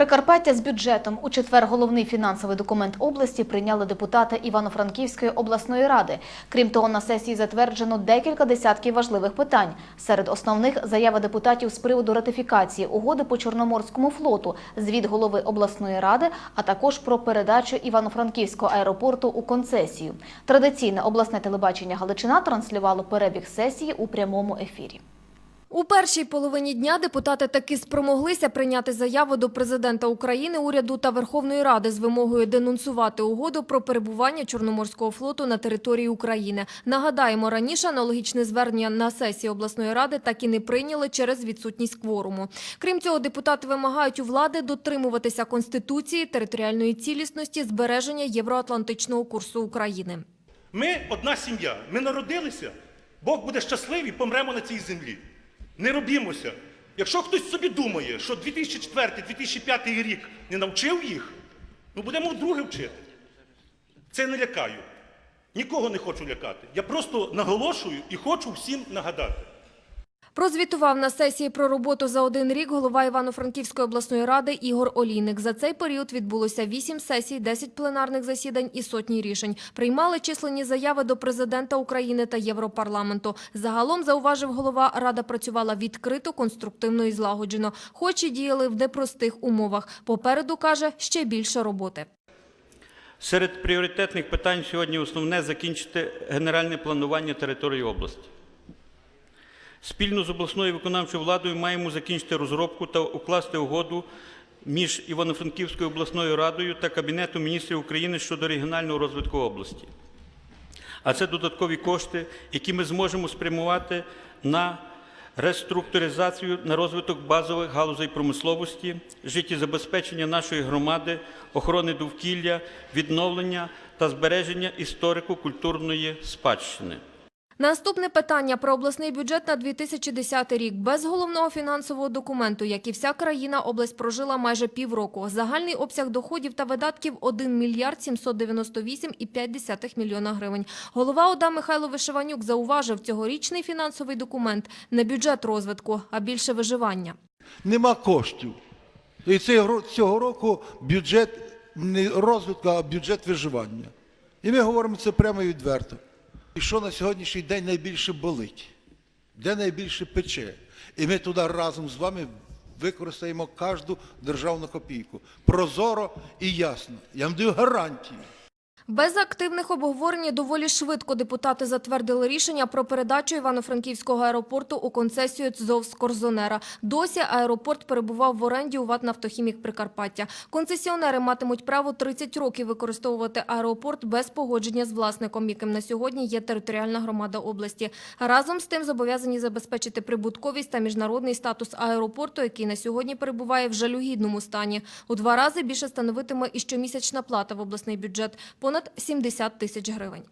Прикарпаття з бюджетом у четвер головний фінансовий документ області прийняли депутати Івано-Франківської обласної ради. Крім того, на сесії затверджено декілька десятків важливих питань. Серед основних заява депутатів з приводу ратифікації угоди по Чорноморському флоту, звіт голови обласної ради, а також про передачу Івано-Франківського аеропорту у концесію. Традиційне обласне телебачення Галичина транслювало перебіг сесії у прямому ефірі. У першій половині дня депутати таки спромоглися прийняти заяву до президента України, уряду та Верховної Ради з вимогою денонсувати угоду про перебування Чорноморського флоту на території України. Нагадаємо, раніше аналогічне звернення на сесії обласної ради так і не прийняли через відсутність кворуму. Крім цього, депутати вимагають у влади дотримуватися конституції, територіальної цілісності, збереження євроатлантичного курсу України. Ми одна сім'я. Ми народилися, Бог буде щасливий, помремо на цій землі. Не робімося. Якщо хтось собі думає, що 2004-2005 рік не навчив їх, ну будемо вдруге вчити. Це не лякаю. Нікого не хочу лякати. Я просто наголошую і хочу всім нагадати. Прозвітував на сесії про роботу за один рік голова Івано-Франківської обласної ради Ігор Олійник. За цей період відбулося 8 сесій, 10 пленарних засідань і сотні рішень. Приймали численні заяви до президента України та Європарламенту. Загалом, зауважив голова, рада працювала відкрито, конструктивно і злагоджено, хоч і діяли в непростих умовах. Попереду, каже, ще більше роботи. Серед пріоритетних питань сьогодні основне закінчити генеральне планування території області. Спільно з обласною виконавчою владою маємо закінчити розробку та укласти угоду між Івано-Франківською обласною радою та Кабінетом міністрів України щодо регіонального розвитку області. А це додаткові кошти, які ми зможемо спрямувати на реструктуризацію, на розвиток базових галузей промисловості, життєзабезпечення нашої громади, охорони довкілля, відновлення та збереження історико-культурної спадщини. Наступне питання про обласний бюджет на 2010 рік. Без головного фінансового документу, як і вся країна, область прожила майже півроку. Загальний обсяг доходів та видатків – 1 мільярд 798,5 мільйона гривень. Голова ОДА Михайло Вишиванюк зауважив, цьогорічний фінансовий документ – не бюджет розвитку, а більше виживання. нема коштів. І цього, року бюджет не розвитку, а бюджет виживання. І ми говоримо це прямо і відверто. І що на сьогоднішній день найбільше болить, де найбільше пече. І ми туди разом з вами використаємо кожну державну копійку. Прозоро і ясно. Я вам даю гарантію. Без активних обговорень доволі швидко депутати затвердили рішення про передачу Івано-Франківського аеропорту у концесію ЦЗОВ з Корзонера. Досі аеропорт перебував в оренді у ВАТ «Нафтохімік Прикарпаття». Концесіонери матимуть право 30 років використовувати аеропорт без погодження з власником, яким на сьогодні є територіальна громада області. Разом з тим зобов'язані забезпечити прибутковість та міжнародний статус аеропорту, який на сьогодні перебуває в жалюгідному стані. У два рази більше становитиме і щомісячна плата в обласний бюджет – понад 70 тисяч гривень.